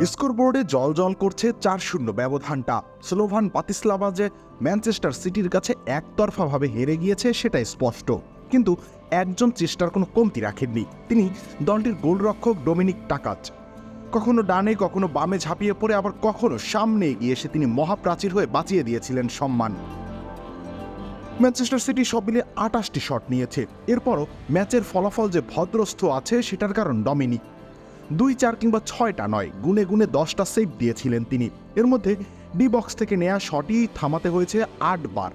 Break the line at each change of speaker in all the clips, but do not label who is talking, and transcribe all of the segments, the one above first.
স্কোরবোর্ডে জল জল করছে চার শূন্য ব্যবধানটা। স্লোভান পাতিস্লাভা যে ম্যানচেস্টার সিটির কাছে একতরফাভাবে হেরে গিয়েছে সেটাই স্পষ্ট। কিন্তু একজন চেষ্টার কোনো কমতি রাখেননি। তিনি দলটির গোলরক্ষক ডোমিনিক টাকাচ। কখনো ডানে, কখনো বামে ঝাঁপিয়ে পড়ে, আবার কখনো সামনে এগিয়ে এসে তিনি মহাপ্রাচীর হয়ে বাঁচিয়ে দিয়েছিলেন সম্মান। ম্যানচেস্টার সিটি সব মিলিয়ে আটাশটি শট নিয়েছে। এরপরও ম্যাচের ফলাফল যে ভদ্রস্থ আছে, সেটার কারণ ডমিনিক। দুই চার কিংবা ছয়টা নয়, গুনে গুনে দশটা সেভ দিয়েছিলেন তিনি। এর মধ্যে ডি বক্স থেকে নেয়া শটই থামাতে হয়েছে আটবার।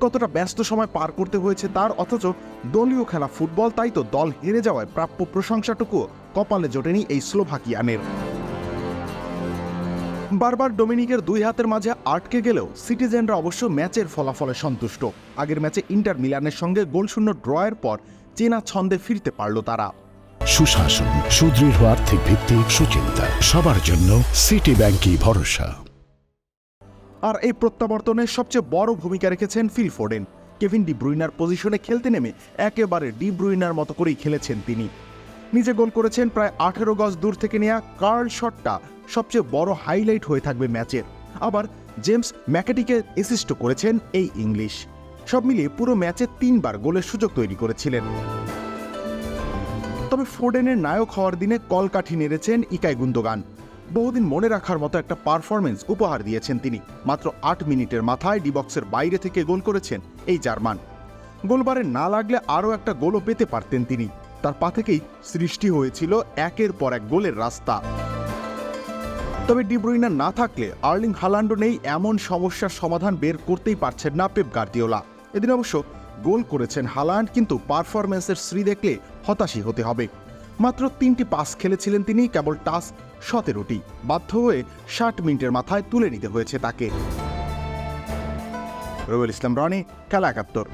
কতটা ব্যস্ত সময় পার করতে হয়েছে তার, অথচ দলীয় খেলা ফুটবল, তাই তো দল হেরে যাওয়ায় প্রাপ্য প্রশংসাটুকু কপালে জোটেনি এই স্লোভাকিয়ানের। বারবার ডোমিনিকের দুই হাতের মাঝে আটকে গেলেও সিটিজেনরা অবশ্য ম্যাচের ফলাফলে সন্তুষ্ট। আগের ম্যাচে ইন্টার মিলানের সঙ্গে গোলশূন্য ড্রয়ের পর চেনা ছন্দে ফিরতে পারল তারা।
সুশাসন, সুদৃঢ় আর্থিক ভিত্তি, সুচিন্তা, সবার জন্য সিটি ব্যাংকই ভরসা।
আর এই প্রত্যাবর্তনে সবচেয়ে বড় ভূমিকা রেখেছেন ফিল ফোডেন কেভিন ডি ব্রুইনার পজিশনে খেলতে নেমে একেবারে ডি ব্রুইনার মতো করেই খেলেছেন তিনি। নিজে গোল করেছেন প্রায় আঠেরো গজ দূর থেকে নেওয়া কার্ল শটটা সবচেয়ে বড় হাইলাইট হয়ে থাকবে ম্যাচের। আবার জেমস ম্যাকেটিকে অ্যাসিস্ট করেছেন এই ইংলিশ। সব মিলিয়ে পুরো ম্যাচে তিনবার গোলের সুযোগ তৈরি করেছিলেন। তবে ফোর্ডেনের নায়ক হওয়ার দিনে কলকাঠি নেড়েছেন ইকাই গুন্দোগান। বহুদিন মনে রাখার মতো একটা পারফরমেন্স উপহার দিয়েছেন তিনি। মাত্র আট মিনিটের মাথায় ডিবক্সের বাইরে থেকে গোল করেছেন এই জার্মান। গোলবারে না লাগলে আরও একটা গোলও পেতে পারতেন তিনি। তার পা থেকেই সৃষ্টি হয়েছিল একের পর এক গোলের রাস্তা। তবে ডিব্রুইনা না থাকলে আর্লিং হালান্ডো নেই, এমন সমস্যার সমাধান বের করতেই পারছেন না পেপ গার্দিওলা। এদিন অবশ্য গোল করেছেন হালান্ড, কিন্তু পারফরম্যান্সের শ্রী দেখলে হতাশই হতে হবে। মাত্র তিনটি পাস খেলেছিলেন তিনি, কেবল টাস সতেরোটি। বাধ্য হয়ে ষাট মিনিটের মাথায় তুলে নিতে হয়েছে তাকে। রবিউল ইসলাম, রনি, খেলা একাত্তর।